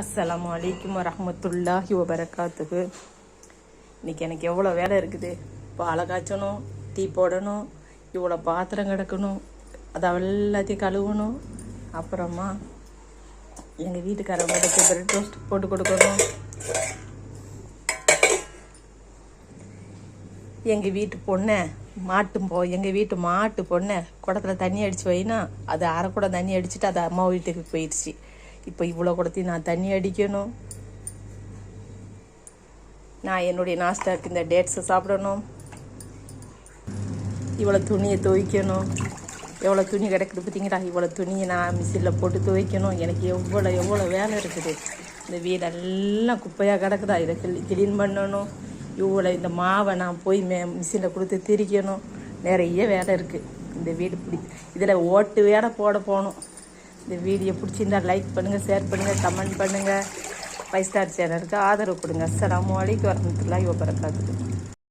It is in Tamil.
அஸ்லாம் வலைக்கம் வரஹ்மத்துல்லாஹி வபரகாத்துக்கு இன்றைக்கி எனக்கு எவ்வளோ வேலை இருக்குது? பாலை காய்ச்சணும் டீ போடணும் இவ்வளோ பாத்திரம் கிடக்கணும் அதை எல்லாத்தையும் கழுவணும். அப்புறமா எங்கள் வீட்டுக்காரங்களுக்கு பிரெட் ரோஸ்ட் போட்டு கொடுக்கணும். எங்கள் வீட்டு பொண்ணை மாட்டு போ எங்கள் வீட்டு மாட்டு பொண்ணை குடத்துல தண்ணி அடித்து வைனா அது அரை குடம் தண்ணி அடிச்சுட்டு அது அம்மா வீட்டுக்கு போயிடுச்சு. இப்போ இவ்வளோ குடத்தையும் நான் தண்ணி அடிக்கணும். நான் என்னுடைய நாஸ்டாக்கு இந்த டேட்ஸை சாப்பிடணும். இவ்வளோ துணியை துவைக்கணும். எவ்வளோ துணி கிடக்குது பார்த்தீங்களா? இவ்வளோ துணியை நான் மிஷினில் போட்டு துவைக்கணும். எனக்கு எவ்வளோ எவ்வளோ வேலை இருக்குது. இந்த வீடெல்லாம் குப்பையாக கிடக்குதா? இதை கிளீன் பண்ணணும். இவ்வளோ இந்த மாவை நான் போய் மே மிஷினில் கொடுத்து திரிக்கணும். நிறைய வேலை இருக்குது இந்த வீடு பிடி இதில் ஓட்டு வேலை போட போகணும். இந்த வீடியோ பிடிச்சிருந்தா லைக் பண்ணுங்கள் ஷேர் பண்ணுங்கள் கமெண்ட் பண்ணுங்கள் ஃபைவ் ஸ்டார் சேனலுக்கு ஆதரவு கொடுங்க. அஸ்லாம் வலைக்கு வரமத்துல்லாஹி வபரகாத்துக்கு